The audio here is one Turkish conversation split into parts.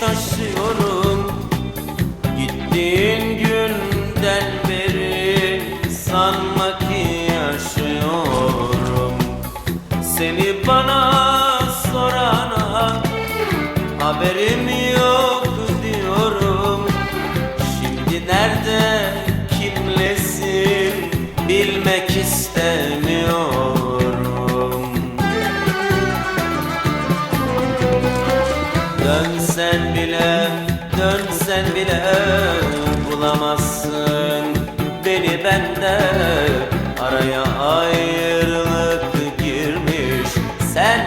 taşıyorum.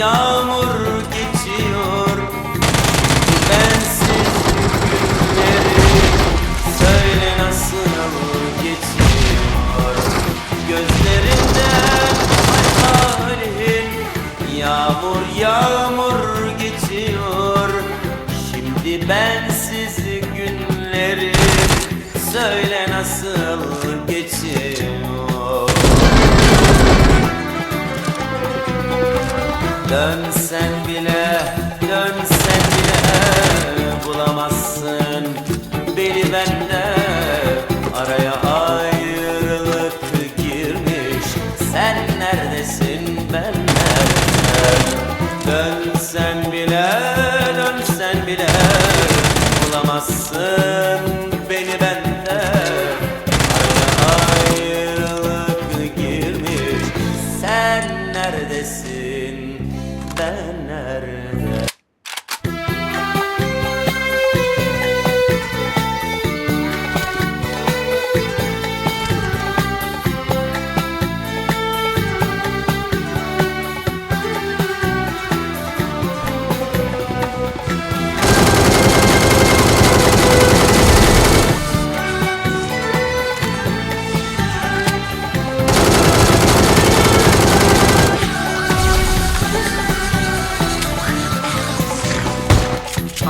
yağmur Dönsen bile, dönsen bile bulamazsın.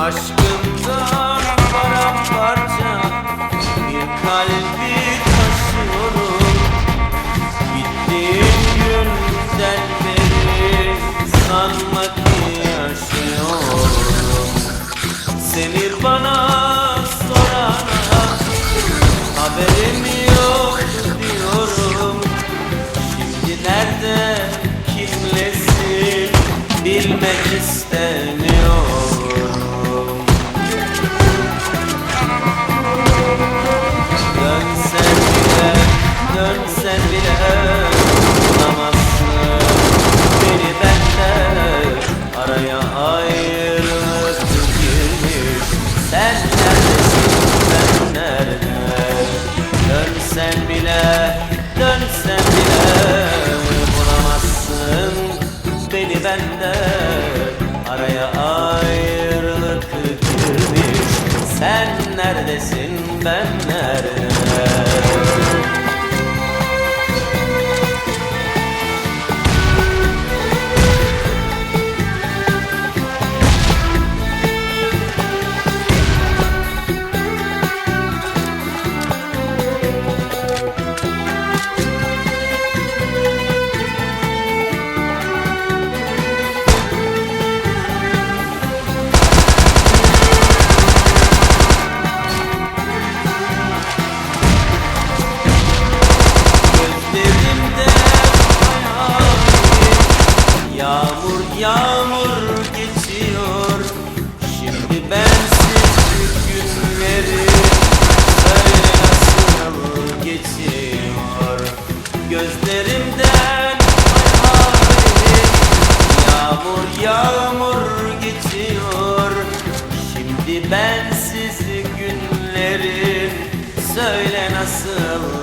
Aşkımdan paramparça bir kalbi taşıyorum. Gittiğin günden beri sanma ki yaşıyorum. Seni bana 门 Yağmur yağmur geçiyor. Şimdi bensiz günleri Söyle nasıl geçiyor? Gözlerimden hayali Yağmur yağmur geçiyor. Şimdi bensiz günlerim Söyle nasıl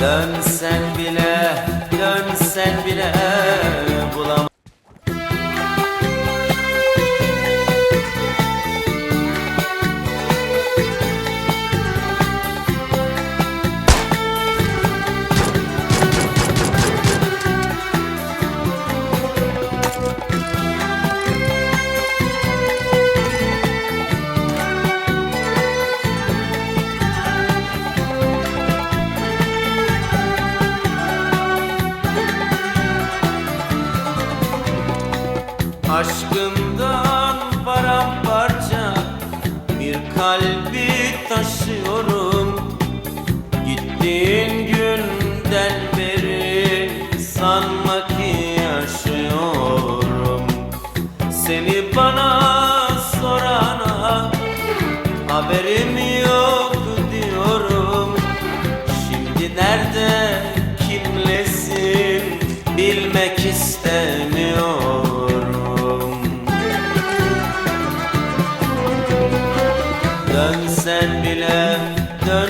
Dönsen bile, dönsen bile Aşkımdan paramparça bir kalbi taşıyorum. Gittiğin günden beri sanma ki yaşıyorum. Seni bana sorana haberim yok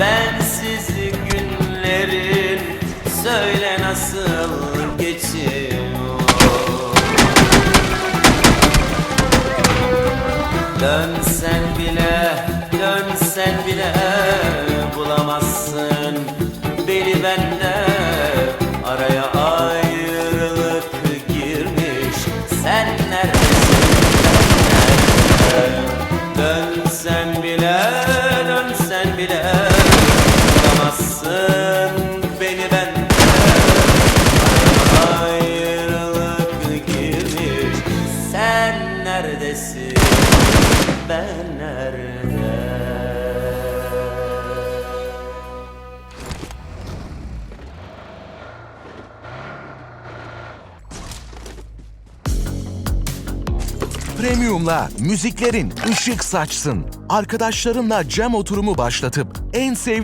bensiz günlerin Söyle nasıl geçiyor? Dönsen bile, dönsen bile ben nerede Premium'la müziklerin ışık saçsın. Arkadaşlarınla cam oturumu başlatıp en sevdiğin